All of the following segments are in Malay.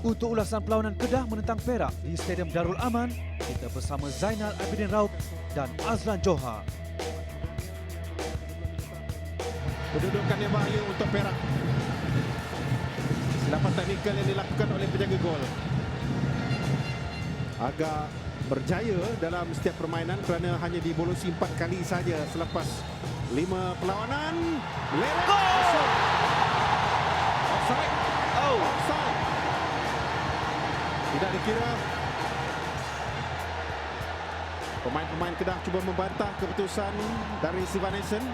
Untuk ulasan perlawanan Kedah menentang Perak di Stadium Darul Aman, kita bersama Zainal Abidin Raub dan Azlan Johar. Kedudukan yang bahaya untuk Perak. Silapan teknikal yang dilakukan oleh penjaga gol. Agak berjaya dalam setiap permainan kerana hanya dibolosi empat kali saja selepas lima perlawanan. Masuk. Offside. Oh. Tidak dikira. Pemain-pemain Kedah cuba membantah keputusan dari Sivanessen.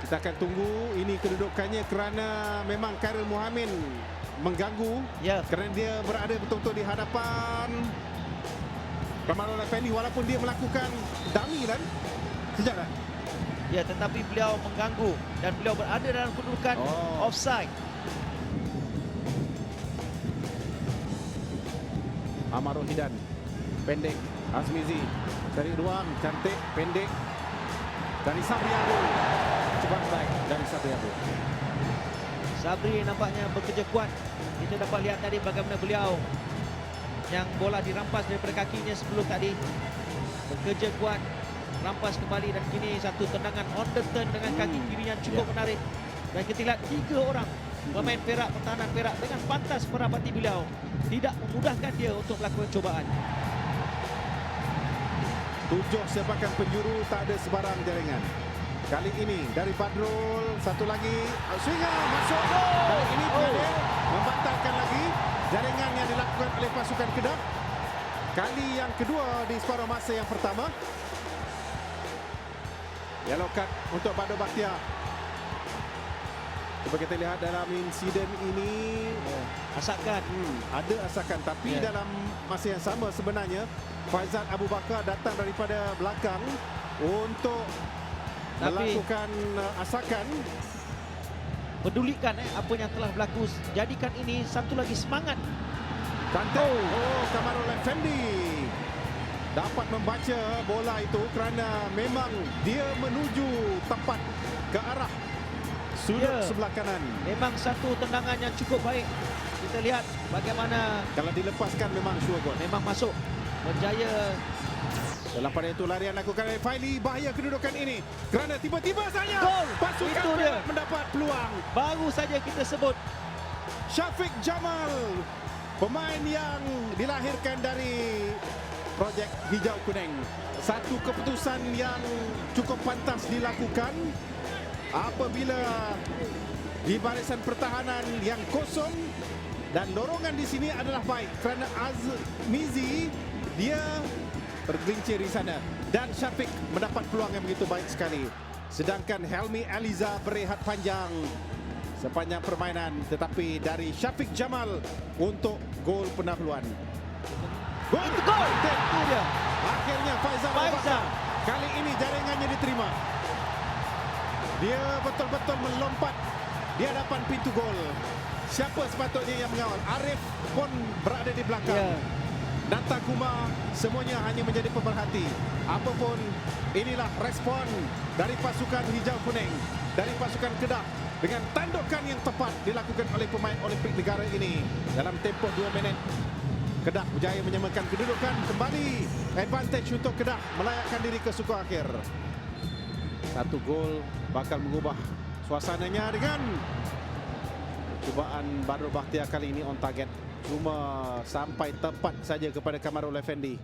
Kita akan tunggu ini kedudukannya kerana memang Khairul Muhammad mengganggu Ya. kerana dia berada betul-betul di hadapan Kamarul Effendi walaupun dia melakukan dummy kan sejak tak? Ya, tetapi beliau mengganggu dan beliau berada dalam kedudukan Oh. offside. Amarul Hidan pendek Azmizi cari ruang cantik pendek dari Sabriago cepat baik dari Sabriago Sabri nampaknya bekerja kuat. Kita dapat lihat tadi bagaimana beliau yang bola dirampas daripada kakinya sebelum tadi. Bekerja kuat, rampas kembali dan kini satu tendangan on the turn dengan kaki kiri yang cukup Ya. menarik. Dan kita lihat tiga orang pemain Perak, pertahanan Perak dengan pantas merapati beliau. Tidak memudahkan dia untuk melakukan cobaan. tujuh sepakan penjuru tak ada sebarang jaringan. Kali ini dari Badrul satu lagi. Swinger masuk kali ini Piadet membatalkan lagi jaringan yang dilakukan oleh pasukan Kedah. Kali yang kedua di separuh masa yang pertama. Yellow card untuk Badul Bakhtiar Cuba kita lihat dalam insiden ini. Asalkan Hmm, ada asakan tapi Ya. dalam masa yang sama sebenarnya Faizal Abu Bakar datang daripada belakang untuk Tapi- melakukan uh, asakan. Pedulikan eh, apa yang telah berlaku. Jadikan ini satu lagi semangat. Cantik. Oh, Kamarul Effendi dapat membaca bola itu kerana memang dia menuju tepat ke arah sudut Ya. sebelah kanan. Memang satu tendangan yang cukup baik. Kita lihat bagaimana Kalau dilepaskan memang sure gol. memang masuk berjaya Dalam pada itu larian lakukan oleh Faili bahaya kedudukan ini kerana tiba-tiba saja Gol! pasukan Itu dia. Mendapat peluang. baru saja kita sebut Syafiq Jamal pemain yang dilahirkan dari projek Hijau Kuning satu keputusan yang cukup pantas dilakukan apabila di barisan pertahanan yang kosong dan dorongan di sini adalah baik kerana Azmizi dia tergelincir di sana dan Syafiq mendapat peluang yang begitu baik sekali sedangkan Helmi Aliza berehat panjang sepanjang permainan tetapi dari Syafiq Jamal untuk gol pendahuluan. Gol Itu gol! Cantik. Itu dia. Akhirnya Faizal Faizal. Kali ini jaringannya diterima. Dia betul-betul melompat di hadapan pintu gol. Siapa sepatutnya yang mengawal? Arif pun berada di belakang. Ya. Nata Kuma semuanya hanya menjadi pemerhati. Apapun inilah respon dari pasukan hijau kuning dari pasukan Kedah dengan tandukan yang tepat dilakukan oleh pemain Olimpik negara ini dalam tempoh 2 minit. Kedah berjaya menyamakan kedudukan kembali advantage untuk Kedah melayakkan diri ke suku akhir. Satu gol bakal mengubah suasananya dengan cubaan Badrul Bakhtiar kali ini on target cuma sampai tepat saja kepada Kamarul Effendi.